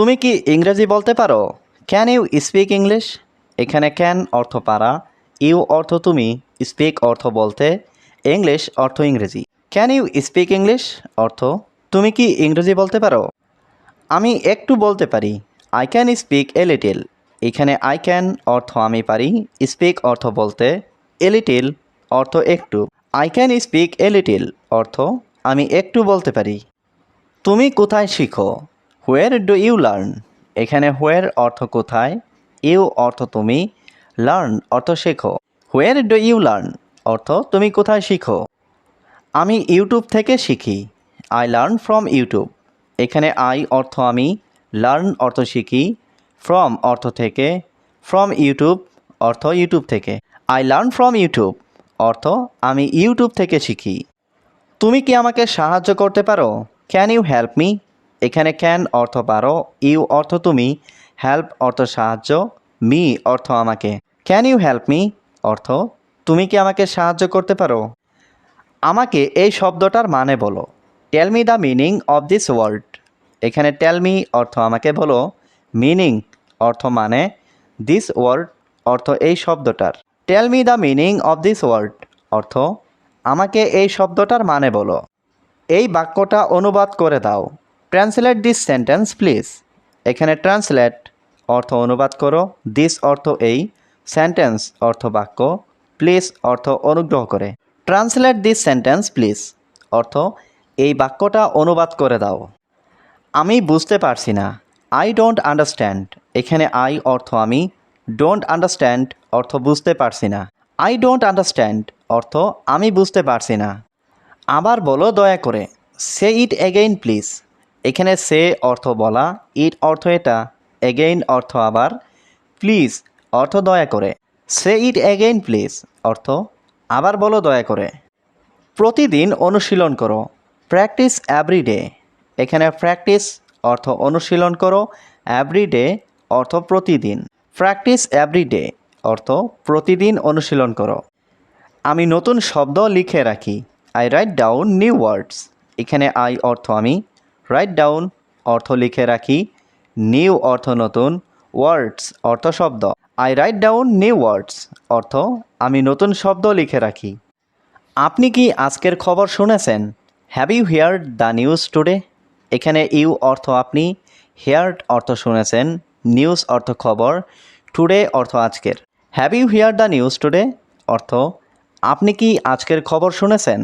তুমি কি ইংরেজি বলতে পারো? ক্যান ইউ স্পিক ইংলিশ এখানে ক্যান অর্থ পারা ইউ অর্থ তুমি স্পিক অর্থ বলতে ইংলিশ অর্থ ইংরেজি। ক্যান ইউ স্পিক ইংলিশ অর্থ, তুমি কি ইংরেজি বলতে পারো? আমি একটু বলতে পারি I can speak a little এখানে আই ক্যান অর্থ আমি পারি স্পিক অর্থ বলতে এ লিটিল অর্থ একটু। I can speak a little অর্থ আমি একটু বলতে পারি। তুমি কোথায় শিখো? হোয়ার ডু ইউ লার্ন এখানে হোয়ার অর্থ কোথায়? ইউ অর্থ তুমি? লার্ন অর্থ শেখো। হোয়ার ডু ইউ লার্ন অর্থ তুমি কোথায় শিখো? আমি ইউটিউব থেকে শিখি। আই লার্ন ফ্রম ইউটিউব এখানে আই অর্থ আমি। লার্ন অর্থ শিখি। ফ্রম অর্থ থেকে। ফ্রম ইউটিউব অর্থ ইউটিউব থেকে। আই লার্ন ফ্রম ইউটিউব অর্থ আমি ইউটিউব থেকে শিখি। তুমি কি আমাকে সাহায্য করতে পারো? ক্যান ইউ হেল্প মি এখানে ক্যান অর্থ পারো ইউ অর্থ তুমি হেল্প অর্থ সাহায্য মি অর্থ আমাকে। ক্যান ইউ হেল্প মি অর্থ, তুমি কি আমাকে সাহায্য করতে পারো? আমাকে এই শব্দটার মানে বলো। Tell me the meaning of this word এখানে টেল মি অর্থ আমাকে বলো। মিনিং অর্থ মানে দিস ওয়ার্ড অর্থ এই শব্দটার। Tell me the meaning of this word অর্থ, আমাকে এই শব্দটার মানে বলো। এই বাক্যটা অনুবাদ করে দাও। ট্রান্সলেট দিস সেন্টেন্স প্লিজ এখানে ট্রান্সলেট অর্থ অনুবাদ করো দিস অর্থ এই সেন্টেন্স অর্থ বাক্য প্লিজ অর্থ অনুগ্রহ করে। ট্রান্সলেট দিস সেন্টেন্স প্লিজ অর্থ, এই বাক্যটা অনুবাদ করে দাও। আমি বুঝতে পারছি না। আই ডোন্ট আন্ডারস্ট্যান্ড এখানে আই অর্থ আমি। ডোন্ট আন্ডারস্ট্যান্ড অর্থ বুঝতে পারছি না। আই ডোন্ট আন্ডারস্ট্যান্ড অর্থ আমি বুঝতে পারছি না। আবার বলো দয়া করে। সে ইট এগেইন প্লিজ এখানে সে অর্থ বলা, ইট অর্থ এটা, এগেইন অর্থ আবার, প্লিজ, অর্থ দয়া করে। সে ইট এগেইন প্লিজ, অর্থ আবার বলো দয়া করে। প্রতিদিন অনুশীলন করো। প্র্যাকটিস এভরিডে এখানে প্র্যাকটিস অর্থ অনুশীলন করো এভরিডে অর্থ প্রতিদিন। প্র্যাকটিস এভরিডে অর্থ প্রতিদিন অনুশীলন করো। আমি নতুন শব্দ লিখে রাখি। I write down new words এখানে আই অর্থ আমি রাইট ডাউন অর্থ লিখে রাখি নিউ অর্থ নতুন ওয়ার্ডস অর্থ শব্দ। I write down new words অর্থ আমি নতুন শব্দ লিখে রাখি। আপনি কি আজকের খবর শুনেছেন? Have you heard the news today এখানে ইউ অর্থ আপনি হেয়ার্ড অর্থ শুনেছেন নিউজ অর্থ খবর টুডে অর্থ আজকের। Have you hear the news today অর্থ, আপনি কি আজকের খবর শুনেছেন?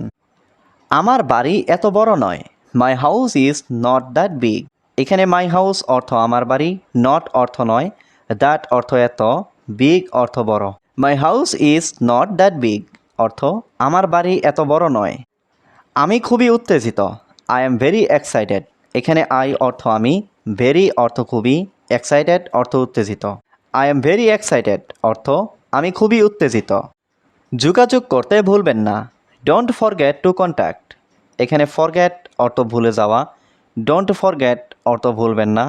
আমার বাড়ি এত বড় নয়। My house is not that big এখানে মাই হাউস অর্থ আমার বাড়ি নট অর্থ নয় দ্যাট অর্থ এত বিগ অর্থ বড়। My house is not that big অর্থ আমার বাড়ি এত বড় নয়। আমি খুবই উত্তেজিত আই এম ভেরি এক্সাইটেড এখানে আই অর্থ আমি ভেরি অর্থ খুবই এক্সাইটেড অর্থ উত্তেজিত। আই এম ভেরি এক্সাইটেড অর্থ আমি খুবই উত্তেজিত। যোগাযোগ করতে ভুলবেন না। ডোন্ট ফরগেট টু কন্ট্যাক্ট এখানে ফরগ্যাট অর্থ ভুলে যাওয়া। ডোন্ট ফরগ্যাট অর্থ ভুলবেন না।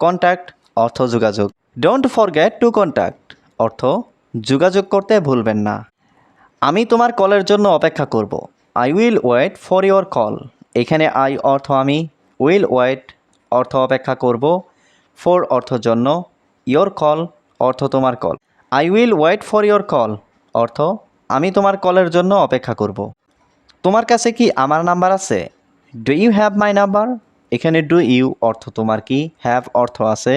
কন্ট্যাক্ট অর্থ যোগাযোগ। ডোন্ট ফরগ্যাট টু কন্ট্যাক্ট অর্থ যোগাযোগ করতে ভুলবেন না। আমি তোমার কলের জন্য অপেক্ষা করব। I will wait for your call এখানে আই অর্থ আমি। উইল ওয়েট অর্থ অপেক্ষা করব। ফর অর্থ জন্য। ইয়োর কল অর্থ তোমার call I will wait for your call অর্থ আমি তোমার কলের জন্য অপেক্ষা করব। তোমার কাছে কি আমার নাম্বার আছে? Do you have my number এখানে ডু ইউ অর্থ তোমার কি? হ্যাভ অর্থ আছে।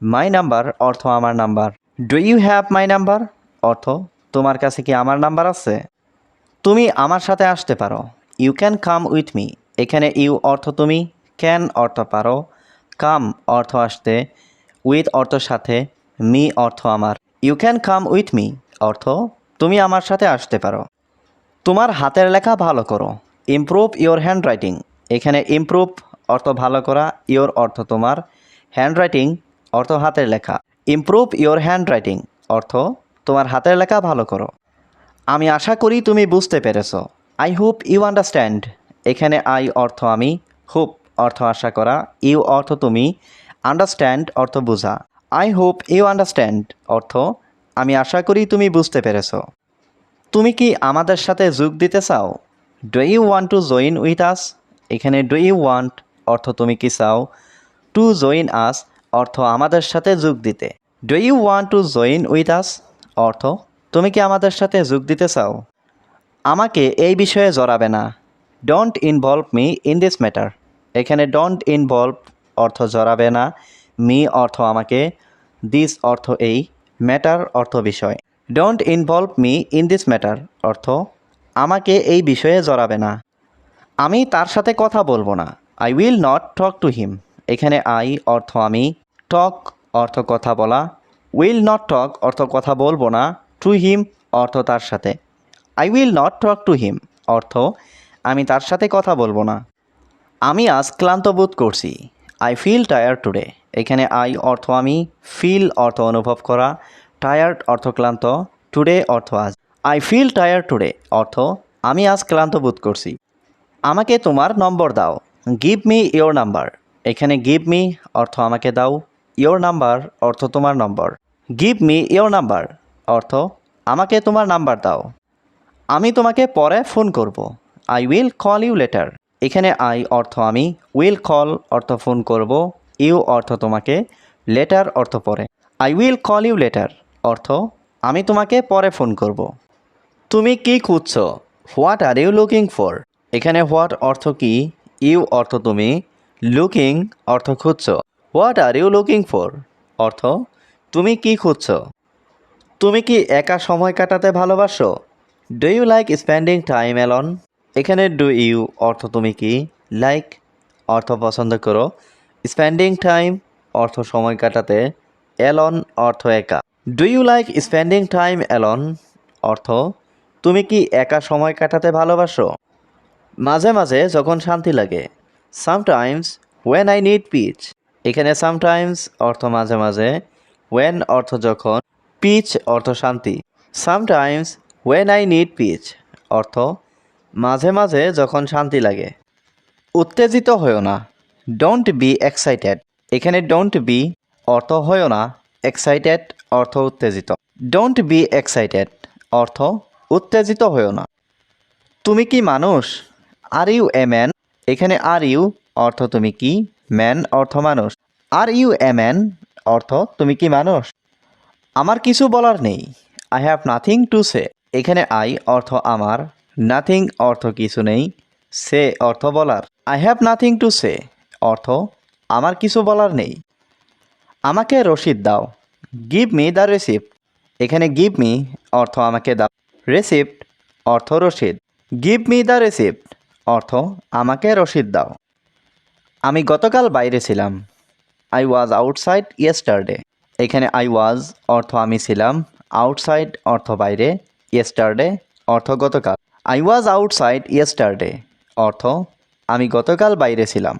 মাই নাম্বার অর্থ আমার number. Do you have my number অর্থ তোমার কাছে কি আমার নাম্বার আছে? তুমি আমার সাথে আসতে পারো। You can come with me এখানে ইউ অর্থ তুমি। ক্যান অর্থ পারো। কাম অর্থ আসতে। উইথ অর্থ সাথে। মি অর্থ আমার। You can come with me অর্থ তুমি আমার সাথে আসতে পারো। তোমার হাতের লেখা ভালো করো। ইমপ্রুভ ইওর হ্যান্ড রাইটিং এখানে ইমপ্রুভ অর্থ ভালো করা ইওর অর্থ তোমার। হ্যান্ড রাইটিং অর্থ হাতের লেখা। ইমপ্রুভ ইওর হ্যান্ড রাইটিং অর্থ তোমার হাতের লেখা ভালো করো। আমি আশা করি তুমি বুঝতে পেরেছ। আই হোপ ইউ আন্ডারস্ট্যান্ড এখানে আই অর্থ আমি হোপ অর্থ আশা করা ইউ অর্থ তুমি। আন্ডারস্ট্যান্ড অর্থ বোঝা। আই হোপ ইউ আন্ডারস্ট্যান্ড অর্থ আমি আশা করি তুমি বুঝতে পেরেছ। তুমি কি আমাদের সাথে যোগ দিতে চাও? Do you want to join with us এখানে ডু ইউ ওয়ান্ট অর্থ তুমি কি চাও? টু জয়েন আস অর্থ আমাদের সাথে যোগ দিতে। Do you want to join with us অর্থ, তুমি কি আমাদের সাথে যোগ দিতে চাও? আমাকে এই বিষয়ে জড়াবে না। Don't involve me in this matter এখানে ডোন্ট ইনভলভ অর্থ জড়াবে না। মি অর্থ আমাকে দিস অর্থ এই ম্যাটার অর্থ বিষয়। Don't involve me in this matter অর্থ, আমাকে এই বিষয়ে জড়াবে না। আমি তার সাথে কথা বলব না। I will not talk to him এখানে আই অর্থ আমি। টক অর্থ কথা বলা। উইল নট টক অর্থ কথা বলব না। টু হিম অর্থ তার সাথে। I will not talk to him অর্থ, আমি তার সাথে কথা বলব না। আমি আজ ক্লান্ত বোধ করছি। আই ফিল টায়ার্ড টুডে এখানে আই অর্থ আমি। ফিল অর্থ অনুভব করা। টায়ার্ড অর্থ ক্লান্ত টুডে অর্থ আজ। আই ফিল টায়ার্ড টুডে অর্থ আমি আজ ক্লান্ত বোধ করছি। আমাকে তোমার নম্বর দাও গিভ মি ইয়োর নাম্বার এখানে গিভ মি অর্থ আমাকে দাও ইয়োর নাম্বার অর্থ তোমার নম্বর। গিভ মি ইয়োর নাম্বার অর্থ আমাকে তোমার নাম্বার দাও। আমি তোমাকে পরে ফোন করব। I will call you later এখানে আই অর্থ আমি উইল কল অর্থ ফোন করব ইউ অর্থ তোমাকে লেটার অর্থ পরে। I will call you later অর্থ, আমি তোমাকে পরে ফোন করব। তুমি কি খুঁজছ? What are you looking for? এখানে হোয়াট অর্থ কি? ইউ অর্থ তুমি। লুকিং অর্থ খুঁজছ। What are you looking for? অর্থ, তুমি কি খুঁজছ? তুমি কি একা সময় কাটাতে ভালোবাসো? Do you like spending time alone? এখানে ডু ইউ অর্থ তুমি কি? লাইক, অর্থ পছন্দ করো। স্পেন্ডিং টাইম অর্থ সময় কাটাতে। অ্যালন অর্থ একা। Do you like spending time alone অর্থ, তুমি কি একা সময় কাটাতে ভালোবাসো? মাঝে মাঝে যখন শান্তি লাগে। Sometimes when I need peace এখানে সামটাইমস অর্থ মাঝে মাঝে। ওয়েন অর্থ যখন পিচ অর্থ শান্তি। Sometimes when I need peace অর্থ, মাঝে মাঝে যখন শান্তি লাগে। উত্তেজিত হয়েও না। ডোন্ট বি এক্সাইটেড এখানে ডোন্ট বি অর্থ হয়েও না। এক্সাইটেড অর্থ উত্তেজিত। ডোন্ট বি এক্সাইটেড অর্থ উত্তেজিত হয়েও না। তুমি কি মানুষ? আর ইউ এ ম্যান এখানে আর ইউ অর্থ তুমি কি? ম্যান অর্থ মানুষ। আর ইউ এ ম্যান অর্থ তুমি কি মানুষ? আমার কিছু বলার নেই। I have nothing to say এখানে আই অর্থ আমার। নাথিং অর্থ কিছু নেই। সে অর্থ বলার। I have nothing to say অর্থ আমার কিছু বলার নেই। আমাকে রসিদ দাও। গিভ মি দ্য রেসিপ্ট এখানে গিভ মি অর্থ আমাকে দাও। রেসিপ্ট অর্থ রসিদ। গিভ মি দ্য রেসিপ্ট অর্থ আমাকে রসিদ দাও। আমি গতকাল বাইরে ছিলাম। আই ওয়াজ আউটসাইড ইয়েস্টারডে এখানে আই ওয়াজ অর্থ আমি ছিলাম। আউটসাইড অর্থ বাইরে। ইয়েস্টারডে অর্থ গতকাল। আই ওয়াজ আউটসাইড ইয়েস্টারডে অর্থ আমি গতকাল বাইরে ছিলাম।